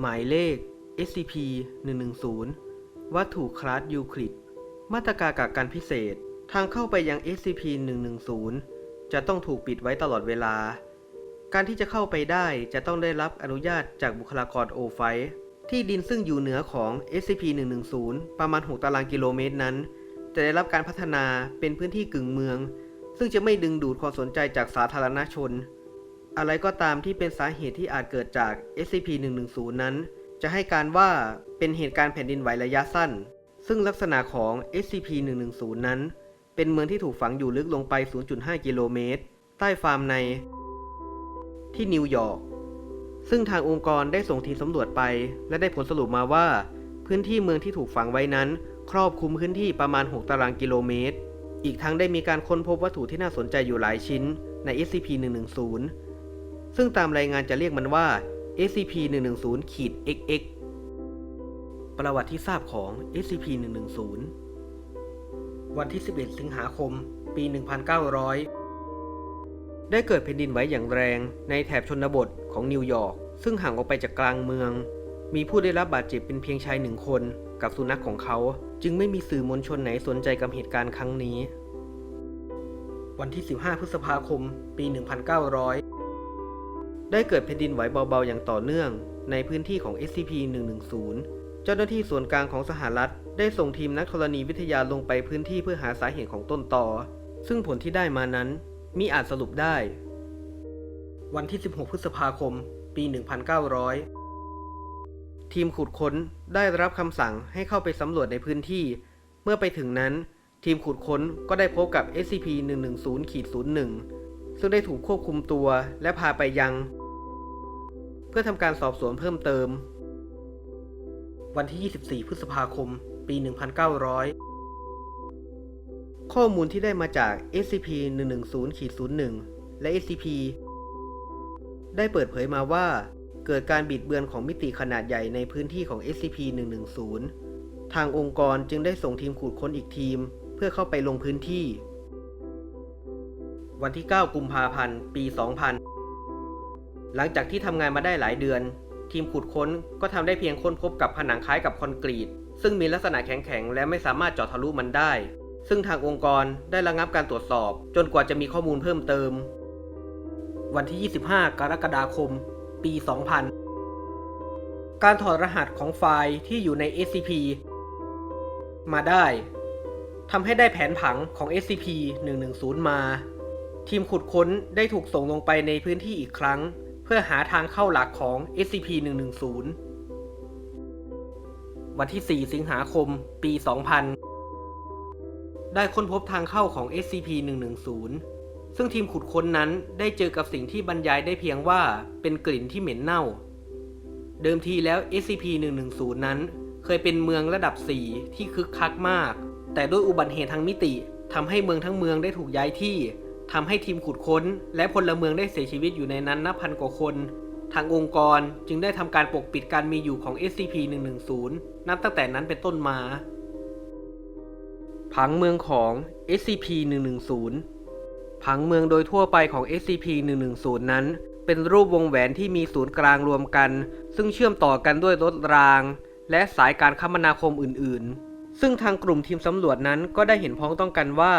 หมายเลข SCP-110 วัตถุคลาสยูคลิด มาตรการกักกันพิเศษ ทางเข้าไปยัง SCP-110 จะต้องถูกปิดไว้ตลอดเวลา การที่จะเข้าไปได้จะต้องได้รับอนุญาตจากบุคลากรโอไฟที่ดินซึ่งอยู่เหนือของ SCP-110 ประมาณ 6 ตารางกิโลเมตรนั้น จะได้รับการพัฒนาเป็นพื้นที่กึ่งเมือง ซึ่งจะไม่ดึงดูดความสนใจจากสาธารณชน อะไรก็ตามที่เป็นสาเหตุที่อาจเกิดจาก SCP-110 นั้น จะให้การว่าเป็นเหตุการณ์แผ่นดินไหวระยะสั้น ซึ่งลักษณะของ SCP-110 นั้น เป็นเมืองที่ถูกฝังอยู่ลึกลงไป 0.5 กิโลเมตร ใต้ฟาร์มใน ที่นิวยอร์ก ซึ่งทางองค์กรได้ส่งทีมสำรวจไป และได้ผลสรุปมาว่า พื้นที่เมืองที่ถูกฝังไว้นั้น ครอบคลุมพื้นที่ประมาณ 6 ตารางกิโลเมตร อีกทั้งได้มีการค้นพบวัตถุที่น่าสนใจอยู่หลายชิ้นใน SCP-110 ซึ่งตามรายงานจะเรียกมันว่า SCP-110-XX ประวัติที่ทราบของ SCP-110 วันที่ 11 สิงหาคม ปี 1900 ได้เกิดแผ่นดินไหวอย่างแรงในแถบชนบทของนิวยอร์ก ซึ่งห่างออกไปจากกลางเมือง มีผู้ได้รับบาดเจ็บเป็นเพียงชายหนึ่งคนกับสุนัขของเขา จึงไม่มีสื่อมวลชนไหนสนใจกับเหตุการณ์ครั้งนี้ วันที่ 15 พฤษภาคม ปี 1900 ได้เกิดแผ่นดินไหวเบาๆ อย่างต่อเนื่อง ในพื้นที่ของ SCP-110 เจ้าหน้าที่ส่วนกลางของสหรัฐ ได้ส่งทีมนักธรณีวิทยาลงไปพื้นที่เพื่อหาสาเหตุของต้นตอ ซึ่งผลที่ได้มานั้นมิอาจสรุปได้ วันที่ 16 พฤษภาคม ปี 1900 ทีมขุดค้นได้รับคำสั่งให้เข้าไปสำรวจในพื้นที่ เมื่อไปถึงนั้น ทีมขุดค้นก็ได้พบกับ SCP-110-01 ซึ่งได้ถูกควบคุมตัวและพาไปยัง พื่อทำการสอบสวนเพิ่มเติม วันที่ 24 พฤษภาคม ปี 1900 ข้อมูลที่ได้มาจาก SCP-110-01 และ SCP ได้เปิดเผยมาว่า เกิดการบิดเบือนของมิติขนาดใหญ่ในพื้นที่ของ SCP-110 ทางองค์กรจึงได้ส่งทีมขุดค้นอีกทีม เพื่อเข้าไปลงพื้นที่ วันที่ 9 กุมภาพันธ์ ปี 2000 หลังจากที่ทำงานมาได้หลายเดือน ทีมขุดค้นก็ทำได้เพียงค้นพบกับผนังคล้ายกับคอนกรีต ซึ่งมีลักษณะแข็งๆและไม่สามารถเจาะทะลุมันได้ ซึ่งทางองค์กรได้ระงับการตรวจสอบ จนกว่าจะมีข้อมูลเพิ่มเติม วันที่ 25 กรกฎาคม ปี 2000 การถอดรหัสของไฟล์ที่อยู่ใน SCP มาได้ทำให้ได้แผนผังของ SCP-110 มา ทีมขุดค้นได้ถูกส่งลงไปในพื้นที่อีกครั้ง พื่อหาทางเข้าหลักของ SCP-110 วันที่ 4 สิงหาคม ปี 2000 ได้ค้นพบทางเข้าของ SCP-110 ซึ่งทีมขุดค้นนั้นได้เจอกับสิ่งที่บรรยายได้เพียงว่าเป็นกลิ่นที่เหม็นเน่า เดิมทีแล้ว SCP-110 นั้นเคยเป็นเมืองระดับ 4 ที่คึกคักมาก แต่ด้วยอุบัติเหตุทางมิติทำให้เมืองทั้งเมืองได้ถูกย้ายที่ ทำให้ทีมขุดค้น และพลเมืองได้เสียชีวิตอยู่ในนั้นนับพันกว่าคน ทางองค์กรจึงได้ทำการปกปิดการมีอยู่ของ SCP-110 นับตั้งแต่นั้นเป็นต้นมา ผังเมืองของ SCP-110 ผังเมืองโดยทั่วไปของ SCP-110 นั้น เป็นรูปวงแหวนที่มีศูนย์กลางรวมกัน ซึ่งเชื่อมต่อกันด้วยรถราง และสายการคมนาคมอื่น ๆ ซึ่งทางกลุ่มทีมสำรวจนั้นก็ได้เห็นพ้องต้องกันว่า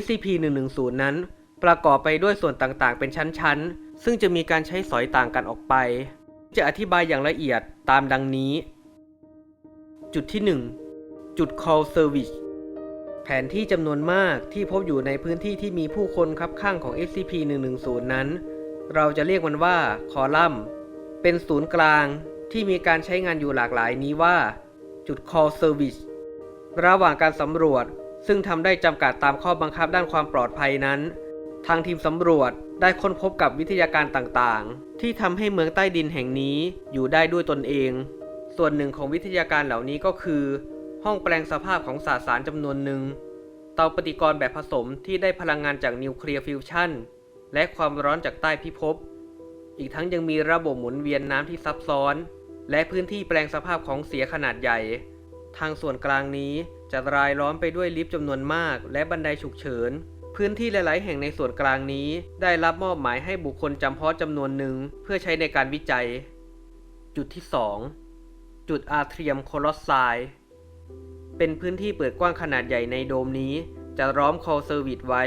SCP-110 นั้น ประกอบไปด้วยส่วนต่างๆ เป็นชั้นๆ ซึ่งจะมีการใช้สอยต่างกันออกไป จะอธิบายอย่างละเอียดตามดังนี้ จุดที่ 1 จุด call service แผนที่จำนวนมากที่พบอยู่ในพื้นที่ที่มีผู้คนคับข้างของ SCP-110 นั้น เราจะเรียกมันว่าคอลัมน์ เป็นศูนย์กลางที่มีการใช้งานอยู่หลากหลายนี้ว่า จุด call service ระหว่างการสำรวจซึ่งทำได้จำกัดตามข้อบังคับด้านความปลอดภัยนั้น ทางทีมสำรวจได้ค้นพบกับวิทยาการต่างๆ ที่ทำให้เมืองใต้ดินแห่งนี้อยู่ได้ด้วยตนเอง ส่วนหนึ่งของวิทยาการเหล่านี้ก็คือ ห้องแปลงสภาพของสสารจำนวนหนึ่ง เตาปฏิกรณ์แบบผสมที่ได้พลังงานจากนิวเคลียร์ฟิวชันและความร้อนจากใต้พิภพ อีกทั้งยังมีระบบหมุนเวียนน้ำที่ซับซ้อน และพื้นที่แปลงสภาพของเสียขนาดใหญ่ ทางส่วนกลางนี้จะรายล้อมไปด้วยลิฟต์จำนวนมาก และบันไดฉุกเฉิน พื้นที่หลาย ๆ แห่งในส่วนกลางนี้ ได้รับมอบหมายให้บุคคลจำเพาะจำนวนหนึ่งเพื่อใช้ในการวิจัย จุดที่ 2 จุดอาเทียมโคลอสไซด์เป็นพื้นที่เปิดกว้างขนาดใหญ่ในโดมนี้ จะล้อมคอเซอร์วิสไว้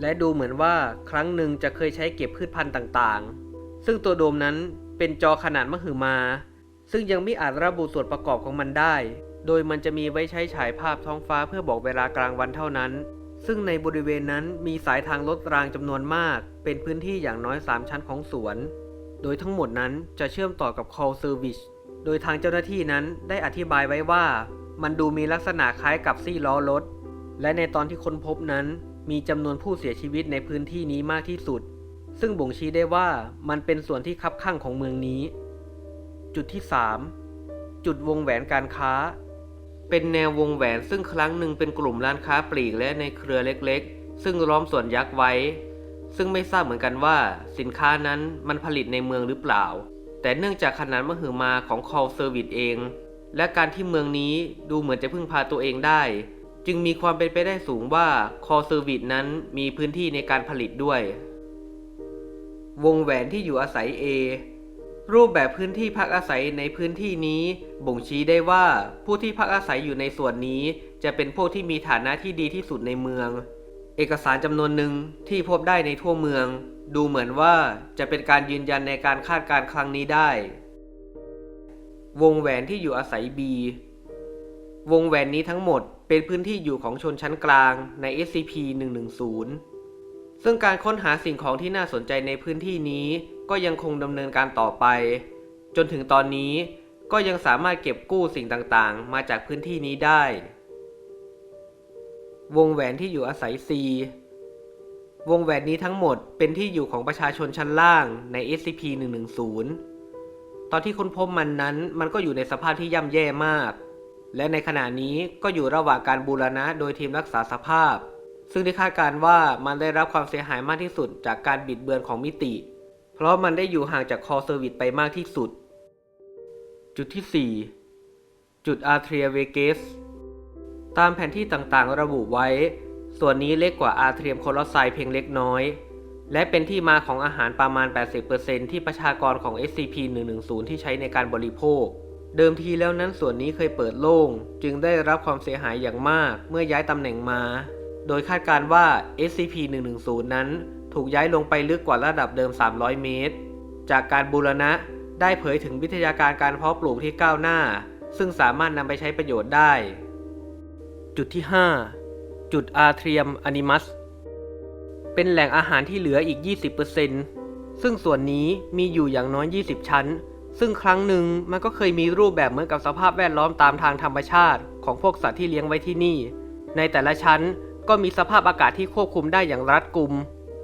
และดูเหมือนว่าครั้งหนึ่งจะเคยใช้เก็บพืชพันธุ์ต่าง ๆ ซึ่งตัวโดมนั้นเป็นจอขนาดมหึมา ซึ่งยังไม่อาจระบุส่วนประกอบของมันได้ โดยมันจะมีไว้ใช้ฉายภาพท้องฟ้าเพื่อบอกเวลากลางวันเท่านั้น ซึ่งในบริเวณนั้นมีสายทางรถรางจำนวนมาก เป็นพื้นที่อย่างน้อย 3 ชั้นของสวน โดยทั้งหมดนั้นจะเชื่อมต่อกับ call service โดยทางเจ้าหน้าที่นั้นได้อธิบายไว้ว่ามันดูมีลักษณะคล้ายกับซี่ล้อรถ และในตอนที่ค้นพบนั้น มีจำนวนผู้เสียชีวิตในพื้นที่นี้มากที่สุด ซึ่งบ่งชี้ได้ว่ามันเป็นส่วนที่คับข้างของเมืองนี้ จุดที่ 3 จุดวงแหวนการค้า เป็นแนววงแหวนซึ่งครั้งหนึ่งเป็นกลุ่มร้านค้าปลีกและในเครือเล็กๆ ซึ่งล้อมสวนยักษ์ไว้ ซึ่งไม่ทราบเหมือนกันว่า สินค้านั้นมันผลิตในเมืองหรือเปล่า แต่เนื่องจากขนาดมหึมาของ call service เอง และการที่เมืองนี้ดูเหมือนจะพึ่งพาตัวเองได้ จึงมีความเป็นไปได้สูงว่า call service นั้นมีพื้นที่ในการผลิตด้วย วงแหวนที่อยู่อาศัย A รูปแบบพื้นที่พักอาศัยในพื้นที่นี้ บ่งชี้ได้ว่าผู้ที่พักอาศัยอยู่ในส่วนนี้ จะเป็นพวกที่มีฐานะที่ดีที่สุดในเมือง เอกสารจำนวนหนึ่งที่พบได้ในทั่วเมือง ดูเหมือนว่าจะเป็นการยืนยันในการคาดการณ์ครั้งนี้ได้ วงแหวนที่อยู่อาศัย B วงแหวนนี้ทั้งหมดเป็นพื้นที่อยู่ของชนชั้นกลางใน SCP 110 ซึ่งการค้นหาสิ่งของที่น่าสนใจในพื้นที่นี้ก็ยังคงดำเนินการต่อไป จนถึงตอนนี้ก็ยังสามารถเก็บกู้สิ่งต่างๆ มาจากพื้นที่นี้ได้ วงแหวนที่อยู่อาศัย C วงแหวนนี้ทั้งหมดเป็นที่อยู่ของประชาชนชั้นล่างใน SCP 110 ตอนที่ค้นพบมันนั้นมันก็อยู่ในสภาพที่ย่ำแย่มาก และในขณะนี้ก็อยู่ระหว่างการบูรณะโดยทีมรักษาสภาพ ซึ่งได้คาดการณ์ว่ามันได้รับความเสียหายมากที่สุดจากการบิดเบือนของมิติ เพราะมันได้อยู่ห่างจากคอเซอร์วิสไปมากที่สุด จุดที่ 4 จุดอาร์เทรียเวเกสตามแผนที่ต่างๆ ระบุไว้ ส่วนนี้เล็กกว่าอาร์เทรียมโคลอสไซเพียงเล็กน้อย และเป็นที่มาของอาหารประมาณ 80%ที่ประชากรของ SCP-110 ที่ใช้ในการบริโภคเดิมทีแล้วนั้นส่วนนี้เคยเปิดโล่ง จึงได้รับความเสียหายอย่างมากเมื่อย้ายตำแหน่งมา โดยคาดการ์ว่า SCP-110 นั้นถูกย้ายลงไปลึกกว่าระดับเดิม 300 เมตร จากการบูรณะได้เผยถึงวิทยาการการเพาะปลูกที่ก้าวหน้า ซึ่งสามารถนำไปใช้ประโยชน์ได้ จุดที่ 5 จุดอาเทรียมอนิมัส เป็นแหล่งอาหารที่เหลืออีก 20%ซึ่งส่วนนี้มีอยู่อย่างน้อย 20 ชั้น ซึ่งครั้งหนึ่งมันก็เคยมีรูปแบบเหมือนกับสภาพแวดล้อมตามทางธรรมชาติ ของพวกสัตว์ที่เลี้ยงไว้ที่นี่ ในแต่ละชั้น ก็มีสภาพอากาศที่ควบคุมได้อย่างรัดกุม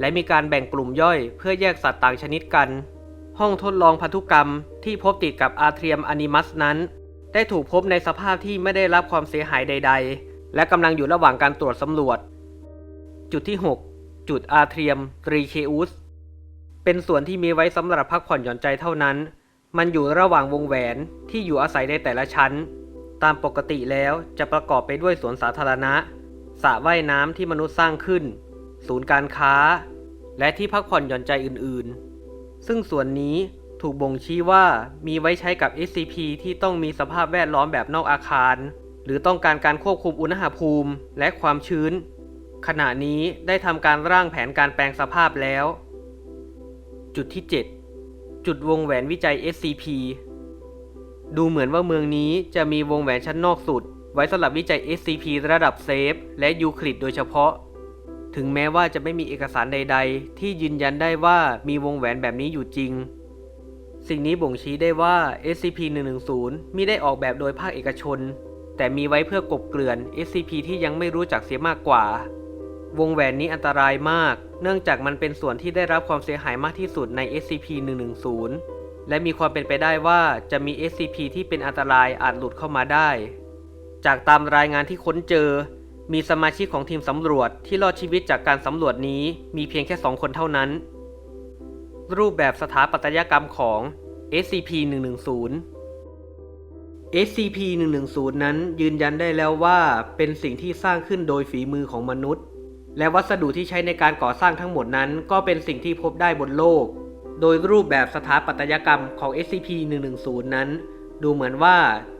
และมีการแบ่งกลุ่มย่อยเพื่อแยกสัตว์ต่างชนิดกัน ห้องทดลองพันธุกรรมที่พบติดกับอาเทรียมอนิมัสนั้น ได้ถูกพบในสภาพที่ไม่ได้รับความเสียหายใด ๆ และกำลังอยู่ระหว่างการตรวจสำรวจ จุดที่ 6 จุดอาเทรียมตรีเคอุสเป็นส่วนที่มีไว้สำหรับพักผ่อนหย่อนใจเท่านั้น มันอยู่ระหว่างวงแหวนที่อยู่อาศัยในแต่ละชั้น ตามปกติแล้วจะประกอบไปด้วยสวนสาธารณะ สระว่ายน้ำที่มนุษย์สร้างขึ้น ศูนย์การค้า และที่พักผ่อนหย่อนใจอื่นๆ ซึ่งส่วนนี้ถูกบ่งชี้ว่ามีไว้ใช้กับ SCP ที่ต้องมีสภาพแวดล้อมแบบนอกอาคาร หรือต้องการการควบคุมอุณหภูมิและความชื้น ขณะนี้ได้ทำการร่างแผนการแปลงสภาพแล้ว จุดที่ 7 จุดวงแหวนวิจัย SCP ดูเหมือนว่าเมืองนี้จะมีวงแหวนชั้นนอกสุด ไว้สำหรับวิจัย SCP ระดับเซฟและยูคลิดโดยเฉพาะ ถึงแม้ว่าจะไม่มีเอกสารใด ๆ ที่ยืนยันได้ว่ามีวงแหวนแบบนี้อยู่จริง สิ่งนี้บ่งชี้ได้ว่า SCP-110 มิได้ออกแบบโดยภาคเอกชน แต่มีไว้เพื่อกบเกลื่อน SCP ที่ยังไม่รู้จักเสียมากกว่า วงแหวนนี้อันตรายมาก เนื่องจากมันเป็นส่วนที่ได้รับความเสียหายมากที่สุดใน SCP-110 และมีความเป็นไปได้ว่าจะมี SCP ที่เป็นอันตรายอาจหลุดเข้ามาได้ จากตามรายงานที่ค้นเจอ มีสมาชิกของทีมสำรวจที่รอดชีวิตจากการสำรวจนี้มีเพียงแค่สองคนเท่านั้น รูปแบบสถาปัตยกรรมของ SCP-110 SCP-110 นั้นยืนยันได้แล้วว่าเป็นสิ่งที่สร้างขึ้นโดยฝีมือของมนุษย์ และวัสดุที่ใช้ในการก่อสร้างทั้งหมดนั้นก็เป็นสิ่งที่พบได้บนโลก โดยรูปแบบสถาปัตยกรรมของ SCP-110 นั้น ดูเหมือนว่า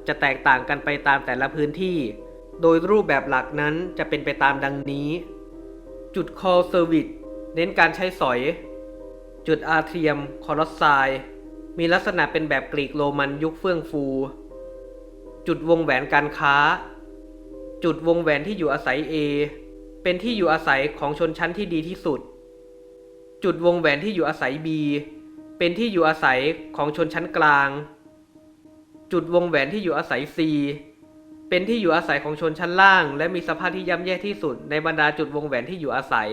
จะแตกต่างกันไปตามแต่ละพื้นที่ โดยรูปแบบหลักนั้นจะเป็นไปตามดังนี้ จุด call service เน้นการใช้สอย จุดอาเทียมคอรสไซมีลักษณะเป็นแบบกรีกโรมันยุคเฟื่องฟู จุดวงแหวนการค้า จุดวงแหวนที่อยู่อาศัย A เป็นที่อยู่อาศัยของชนชั้นที่ดีที่สุด จุดวงแหวนที่อยู่อาศัย B เป็นที่อยู่อาศัยของชนชั้นกลาง จุดวงแหวนที่อยู่อาศัย C เป็นที่อยู่อาศัยของชนชั้นล่าง และมีสภาพที่ย่ำแย่ที่สุดในบรรดาจุดวงแหวนที่อยู่อาศัย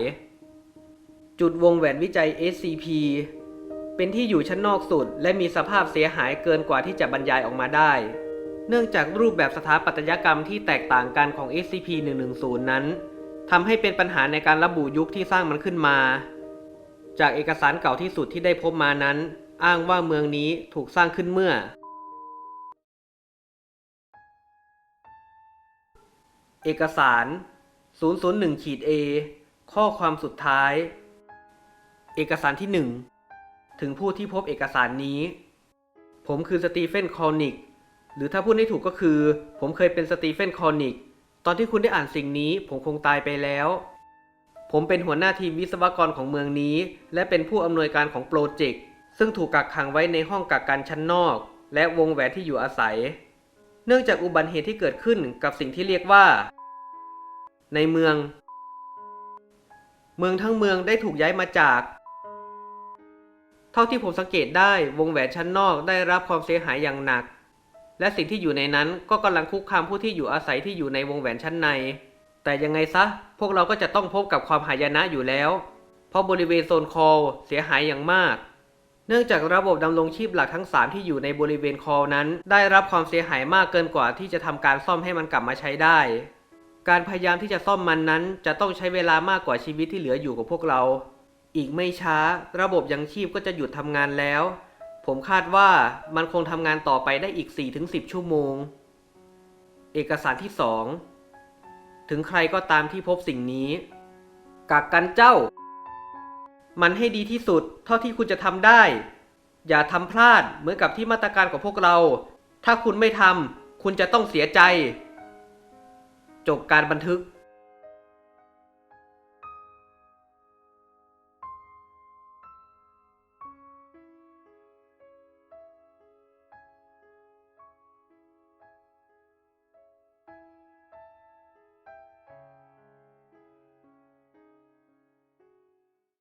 จุดวงแหวนวิจัย SCP เป็นที่อยู่ชั้นนอกสุด และมีสภาพเสียหายเกินกว่าที่จะบรรยายออกมาได้ เนื่องจากรูปแบบสถาปัตยกรรมที่แตกต่างกันของ SCP-110 นั้นทำให้เป็นปัญหาในการระบุยุคที่สร้างมันขึ้นมา จากเอกสารเก่าที่สุดที่ได้พบมานั้น อ้างว่าเมืองนี้ถูกสร้างขึ้นเมื่อ เอกสาร 001ขีด A ข้อความสุดท้าย เอกสารที่ 1 ถึงผู้ที่พบเอกสารนี้ ผมคือสตีเฟน คอนิก หรือถ้าพูดให้ถูกก็คือ ผมเคยเป็นสตีเฟน คอนิก ตอนที่คุณได้อ่านสิ่งนี้ ผมคงตายไปแล้ว ผมเป็นหัวหน้าทีมวิศวกรของเมืองนี้ และเป็นผู้อำนวยการของโปรเจกต์ ซึ่งถูกกักขังไว้ในห้องกักกันชั้นนอก และวงแหวนที่อยู่อาศัย เนื่องจากอุบัติเหตุที่เกิดขึ้นกับสิ่งที่เรียกว่า ในเมือง เมืองทั้งเมืองได้ถูกย้ายมาจาก เท่าที่ผมสังเกตได้วงแหวนชั้นนอกได้รับความเสียหายอย่างหนัก และสิ่งที่อยู่ในนั้นก็กำลังคุกคามผู้ที่อยู่อาศัยที่อยู่ในวงแหวนชั้นใน แต่ยังไงซะ พวกเราก็จะต้องพบกับความหายนะอยู่แล้ว เพราะบริเวณโซนคอลเสียหายอย่างมาก เนื่องจากระบบดำรงชีพหลักทั้ง 3 ที่อยู่ในบริเวณคอนั้น ได้รับความเสียหายมากเกินกว่าที่จะทำการซ่อมให้มันกลับมาใช้ได้ การพยายามที่จะซ่อมมันนั้น จะต้องใช้เวลามากกว่าชีวิตที่เหลืออยู่ของพวกเรา อีกไม่ช้า ระบบยังชีพก็จะหยุดทำงานแล้ว ผมคาดว่ามันคงทำงานต่อไปได้อีก 4-10 ชั่วโมง เอกสารที่ 2 ถึงใครก็ตามที่พบสิ่งนี้กักกันเจ้า มันให้ดีที่สุด เท่าที่คุณจะทำได้ อย่าทำพลาดเหมือนกับที่มาตรการของพวกเรา ถ้าคุณไม่ทำคุณจะต้องเสียใจ จบการบันทึก